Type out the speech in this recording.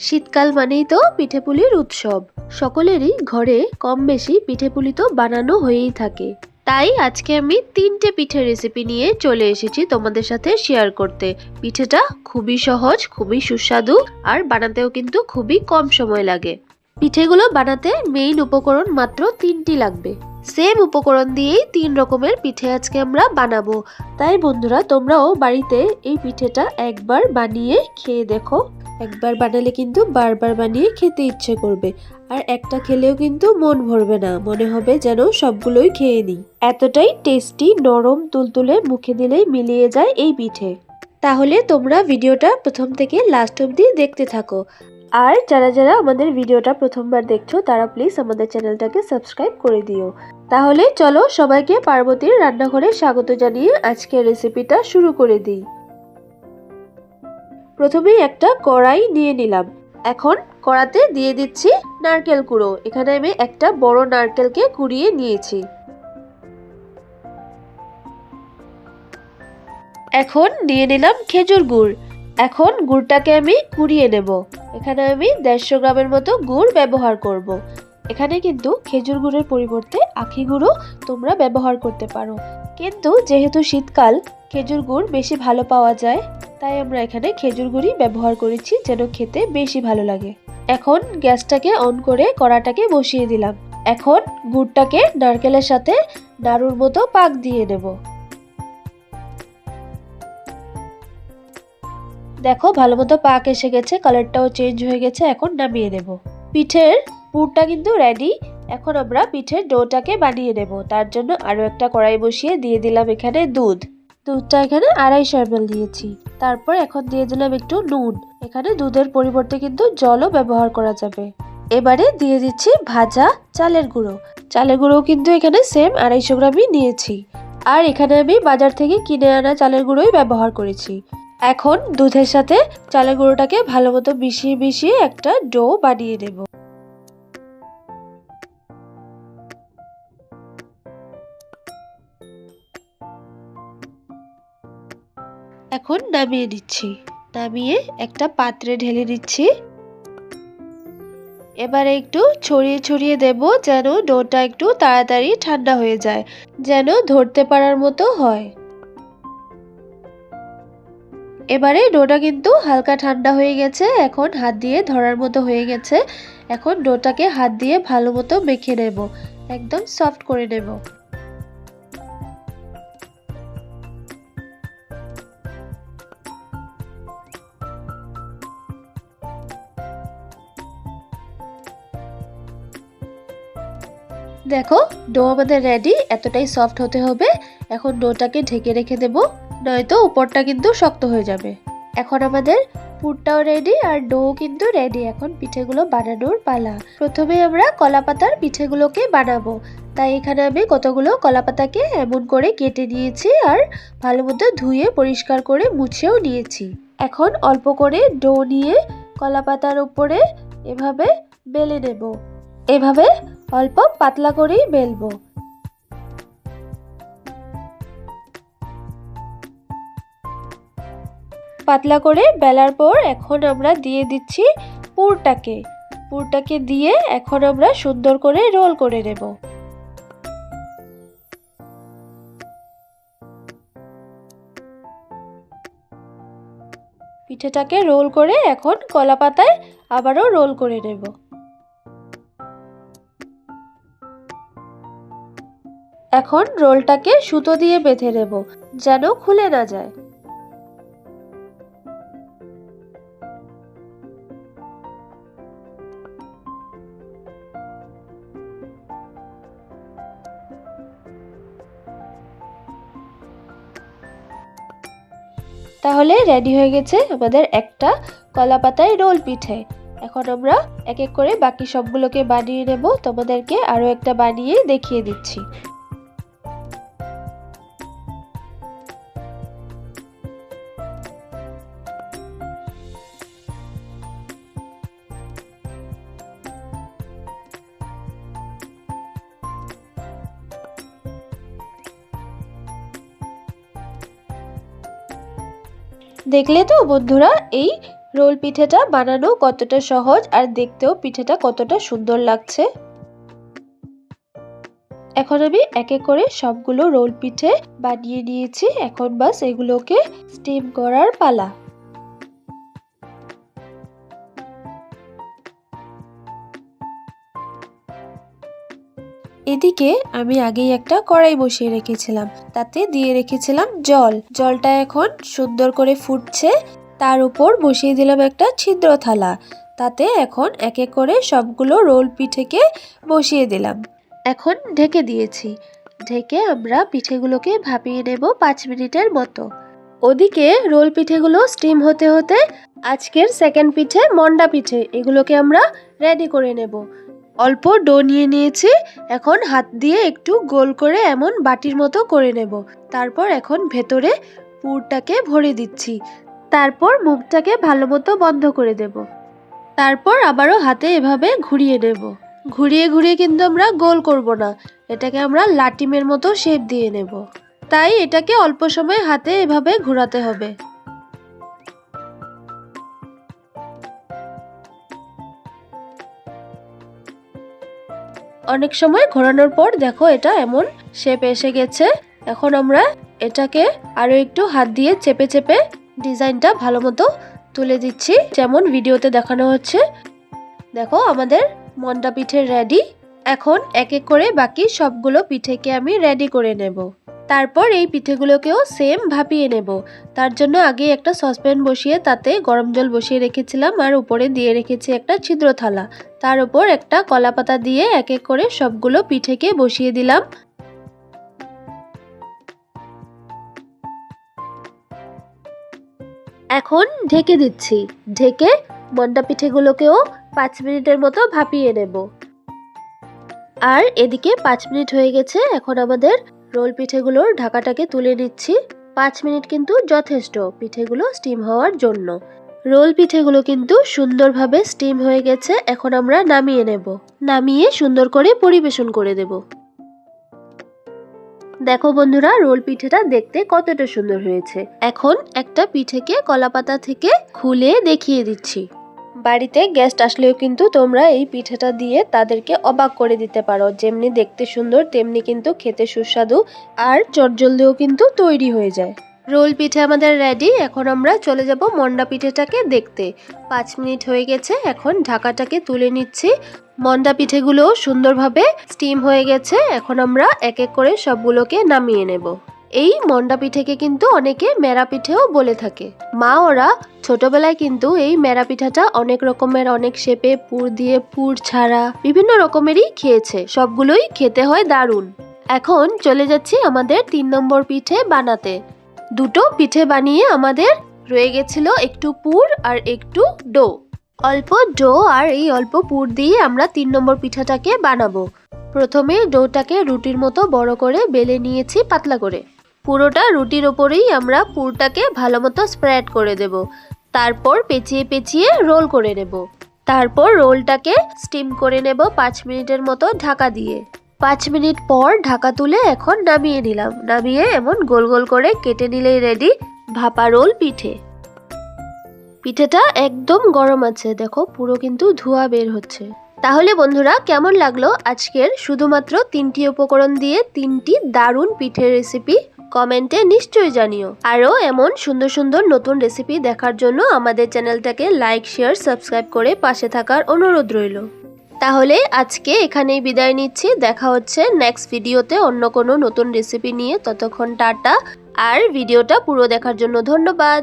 শীতকাল মানেই তো পিঠেপুলির উৎসব। সকলেরই ঘরে কম বেশি পিঠেপুলি তো বানানো হয়েই থাকে। তাই আজকে আমি তিনটে পিঠে রেসিপি নিয়ে চলে এসেছি তোমাদের সাথে শেয়ার করতে। পিঠেটা খুবই সহজ, খুবই সুস্বাদু আর বানাতেও কিন্তু খুবই কম সময় লাগে। পিঠেগুলো বানাতে মেইন উপকরণ মাত্র তিনটি লাগবে। সেম উপকরণ দিয়েই তিন রকমের পিঠে আজকে আমরা বানাবো। তাই বন্ধুরা, তোমরাও বাড়িতে এই পিঠেটা একবার বানিয়ে খেয়ে দেখো। একবার বানালে কিন্তু বারবার বানিয়ে খেতে ইচ্ছে করবে। আর একটা খেলেও কিন্তু মন ভরবে না। মনে হবে যেন সবগুলোই খেয়ে নিই। এতটাই টেস্টি, নরম, তুলতুলে, মুখে দিলেই মিলিয়ে যায় এই পিঠে। তাহলে তোমরা ভিডিওটা প্রথম থেকে লাস্ট অবধি দেখতে থাকো। আর যারা যারা আমাদের ভিডিওটা প্রথমবার দেখছ, তারা প্লিজ আমাদের চ্যানেলটাকে সাবস্ক্রাইব করে দিও। তাহলে চলো সবাইকে পার্বতীর রান্নাঘরে স্বাগত জানিয়ে আজকের রেসিপিটা শুরু করে দিই। প্রথমেই একটা কড়াই নিয়ে নিলাম। এখন কড়াতে দিয়ে দিচ্ছি নারকেল কুড়ো। এখানে আমি একটা বড় নারকেলকে কুড়িয়ে নিয়েছি। এখন নিয়ে নিলাম খেজুর গুড়। এখন গুড়টাকে আমি কুড়িয়ে নেব। এখানে আমি দেড়শো গ্রামের মতো গুড় ব্যবহার করব। এখানে কিন্তু খেজুর গুড়ের পরিবর্তে আখি গুঁড়ো তোমরা ব্যবহার করতে পারো। কিন্তু যেহেতু শীতকাল খেজুর গুড় বেশি ভালো পাওয়া যায়, তাই আমরা এখানে খেজুর গুড়ি ব্যবহার করেছি যেন খেতে বেশি ভালো লাগে। এখন গ্যাসটাকে অন করে কড়াটাকে বসিয়ে দিলাম। এখন গুড়টাকে নারকেলের সাথে নাড়ুর মতো পাক দিয়ে নেব। দেখো, ভালো মতো পাক এসে গেছে, কালারটাও চেঞ্জ হয়ে গেছে, এখন নামিয়ে নেব। পিঠের পুরটা কিন্তু রেডি এখন আমরা পিঠের ডোটাকে বানিয়ে নেব। তার জন্য আরও একটা কড়াই বসিয়ে দিয়ে দিলাম এখানে দুধ। দুধটা এখানে আড়াইশো এমএল দিয়েছি। তারপর এখন দিয়ে দিলাম একটু নুন। এখানে দুধের পরিবর্তে কিন্তু জলও ব্যবহার করা যাবে। এবারে দিয়ে দিচ্ছি ভাজা চালের গুঁড়ো। চালের গুঁড়ো কিন্তু এখানে সেম আড়াইশো গ্রামই নিয়েছি। আর এখানে আমি বাজার থেকে কিনে আনা চালের গুঁড়োই ব্যবহার করেছি। এখন দুধের সাথে চালের গুঁড়োটাকে ভালো মতো মিশিয়ে মিশিয়ে একটা ডো বানিয়ে নেব। এখন নামিয়ে নিচ্ছি। নামিয়ে একটা পাত্রে ঢেলে দিচ্ছি এবারে একটু ছড়িয়ে ছড়িয়ে দেব যেন ডোটা একটু তাড়াতাড়ি ঠান্ডা হয়ে যায়, যেন ধরতে পারার মতো হয়। এবারে ডোটা কিন্তু হালকা ঠান্ডা হয়ে গেছে, এখন হাত দিয়ে ধরার মতো হয়ে গেছে। এখন ডোটাকে হাত দিয়ে ভালো মতো মেখে নেব, একদম সফট করে নেব। দেখো ডো আমাদের রেডি এতটাই সফট হতে হবে। এখন ডোটাকে ঢেকে রেখে দেব, নয়তো উপরটা কিন্তু শক্ত হয়ে যাবে। এখন আমাদের পুরটাও রেডি আর ডো কিন্তু রেডি এখন পিঠেগুলো বানানোর পালা। প্রথমে আমরা কলা পাতার পিঠেগুলোকে বানাবো। তাই এখানে আমি কতগুলো কলা পাতাকে এমন করে কেটে নিয়েছি আর ভালো মতো ধুয়ে পরিষ্কার করে মুছেও নিয়েছি। এখন অল্প করে ডো নিয়ে কলা পাতার উপরে এভাবে বেলে নেব। এভাবে অল্প পাতলা করেই বেলবো। পাতলা করে বেলার পর এখন আমরা দিয়ে দিচ্ছি পুরটাকে। পুরটাকে দিয়ে এখন আমরা সুন্দর করে রোল করে নেব। পিঠেটাকে রোল করে এখন কলা পাতায় আবারও রোল করে নেব। এখন রোলটাকে সুতো দিয়ে বেঁধে নেব, যেন খুলে না যায়। তাহলে রেডি হয়ে গেছে আমাদের একটা কলা পাতায় রোল পিঠে। এখন আমরা এক এক করে বাকি সবগুলোকে বানিয়ে নেব। তোমাদেরকে আরও একটা বানিয়ে দেখিয়ে দিচ্ছি। দেখলে তো বন্ধুরা, এই রোল পিঠেটা বানানো কতটা সহজ আর দেখতেও পিঠেটা কতটা সুন্দর লাগছে। এখন আমি এক এক করে সবগুলো রোল পিঠে বানিয়ে নিয়েছি। এখন বাস এগুলোকে স্টিম করার পালা। এদিকে আমি আগেই একটা কড়াই বসিয়ে রেখেছিলাম, তাতে দিয়ে রেখেছিলাম জল। জলটা এখন সুন্দর করে ফুটছে, তার উপর বসিয়ে দিলাম একটা ছিদ্র থালা, তাতে এখন এক এক করে সবগুলো রোল পিঠেকে বসিয়ে দিলাম। এখন ঢেকে দিয়েছি। ঢেকে আমরা পিঠেগুলোকে ভাপিয়ে নেব পাঁচ মিনিটের মতো। ওদিকে রোল পিঠেগুলো স্টিম হতে হতে আজকের সেকেন্ড পিঠে মন্ডা পিঠে, এগুলোকে আমরা রেডি করে নেব। অল্প ডো নিয়ে নিয়েছি, এখন হাত দিয়ে একটু গোল করে এমন বাটির মতো করে নেব। তারপর এখন ভেতরে পুরটাকে ভরে দিচ্ছি। তারপর মুখটাকে ভালো মতো বন্ধ করে দেব। তারপর আবারও হাতে এভাবে ঘুরিয়ে নেব। ঘুরিয়ে ঘুরিয়ে কিন্তু আমরা গোল করব না। এটাকে আমরা লাটিমের মতো শেপ দিয়ে নেব। তাই এটাকে অল্প সময় হাতে এভাবে ঘোরাতে হবে। অনেক সময় ঘোরানোর পর দেখো এটা এমন শেপ এসে গেছে। এখন আমরা এটাকে আরও একটু হাত দিয়ে চেপে চেপে ডিজাইনটা ভালো মতো তুলে দিচ্ছি, যেমন ভিডিওতে দেখানো হচ্ছে। দেখো আমাদের মন্ডা পিঠে রেডি এখন এক এক করে বাকি সবগুলো পিঠেকে আমি রেডি করে নেব। তারপর এই পিঠেগুলোকেও সেম ভাপিয়ে নেব। তার জন্য আগে একটা সসপ্যান বসিয়ে তাতে গরম জল বসিয়ে রেখেছিলাম আর উপরে দিয়ে রেখেছি একটা ছিদ্র থালা তার উপর একটা কলা পাতা দিয়ে এক এক করে সবগুলো পিঠেকে বসিয়ে দিলাম। এখন ঢেকে দিচ্ছি। ঢেকে মন্ডা পিঠেগুলোকেও পাঁচ মিনিটের মতো ভাপিয়ে নেব। আর এদিকে পাঁচ মিনিট হয়ে গেছে। এখন আমাদের রোল পিঠেগুলোর ঢাকাটাকে তুলে নিচ্ছি। পাঁচ মিনিট কিন্তু যথেষ্ট পিঠেগুলো স্টিম হওয়ার জন্য। রোল পিঠেগুলো কিন্তু সুন্দরভাবে স্টিম হয়ে গেছে, এখন আমরা নামিয়ে নেব। নামিয়ে সুন্দর করে পরিবেশন করে দেব। দেখো বন্ধুরা, রোল পিঠেটা দেখতে কতটা সুন্দর হয়েছে। এখন একটা পিঠেকে কলাপাতা থেকে খুলে দেখিয়ে দিচ্ছি। বাড়িতে গেস্ট আসলেও কিন্তু তোমরা এই পিঠেটা দিয়ে তাদেরকে অবাক করে দিতে পারো। যেমনি দেখতে সুন্দর, তেমনি কিন্তু খেতে সুস্বাদু আর চটজলদিও কিন্তু তৈরি হয়ে যায়। রোল পিঠে আমাদের রেডি এখন আমরা চলে যাব মন্ডা পিঠেটাকে দেখতে। পাঁচ মিনিট হয়ে গেছে, এখন ঢাকাটাকে তুলে নিচ্ছি। মন্ডা পিঠেগুলো সুন্দরভাবে স্টিম হয়ে গেছে, এখন আমরা এক এক করে সবগুলোকে নামিয়ে নেব। এই মন্ডা পিঠেকে কিন্তু অনেকে মেরা পিঠেও বলে থাকে। মা ওরা ছোটবেলায় কিন্তু এই মেরা পিঠাটা অনেক রকমের, অনেক শেপে পুর দিয়ে পুর ছাড়া বিভিন্ন রকমেরই খেয়েছে। সবগুলোই খেতে হয় দারুণ। এখন চলে যাচ্ছি আমাদের তিন নম্বর পিঠে বানাতে। দুটো পিঠে বানিয়ে আমাদের রয়ে গেছিল একটু পুর আর একটু ডো। অল্প ডো আর এই অল্প পুর দিয়ে আমরা তিন নম্বর পিঠাটাকে বানাবো। প্রথমে ডোটাকে রুটির মতো বড় করে বেলে নিয়েছি পাতলা করে। পুরোটা রুটির ওপরেই আমরা পুরটাকে ভালো মতো স্প্রেড করে দেব। তারপর পেঁচিয়ে পেঁচিয়ে রোল করে নেব। তারপর রোলটাকে স্টিম করে নেব পাঁচ মিনিটের মতো ঢাকা দিয়ে। পাঁচ মিনিট পর ঢাকা তুলে এখন নামিয়ে নিলাম। নামিয়ে এমন গোল গোল করে কেটে নিলেই রেডি ভাপা রোল পিঠে। পিঠেটা একদম গরম আছে, দেখো পুরো কিন্তু ধোঁয়া বের হচ্ছে। তাহলে বন্ধুরা, কেমন লাগল আজকের শুধুমাত্র তিনটি উপকরণ দিয়ে তিনটি দারুণ পিঠের রেসিপি কমেন্টে নিশ্চয়ই জানিও। আরও এমন সুন্দর সুন্দর নতুন রেসিপি দেখার জন্য আমাদের চ্যানেলটাকে লাইক শেয়ার সাবস্ক্রাইব করে পাশে থাকার অনুরোধ রইল। তাহলে আজকে এখানেই বিদায় নিচ্ছি। দেখা হচ্ছে নেক্সট ভিডিওতে অন্য কোনো নতুন রেসিপি নিয়ে। ততক্ষণ টাটা। আর ভিডিওটা পুরো দেখার জন্য ধন্যবাদ।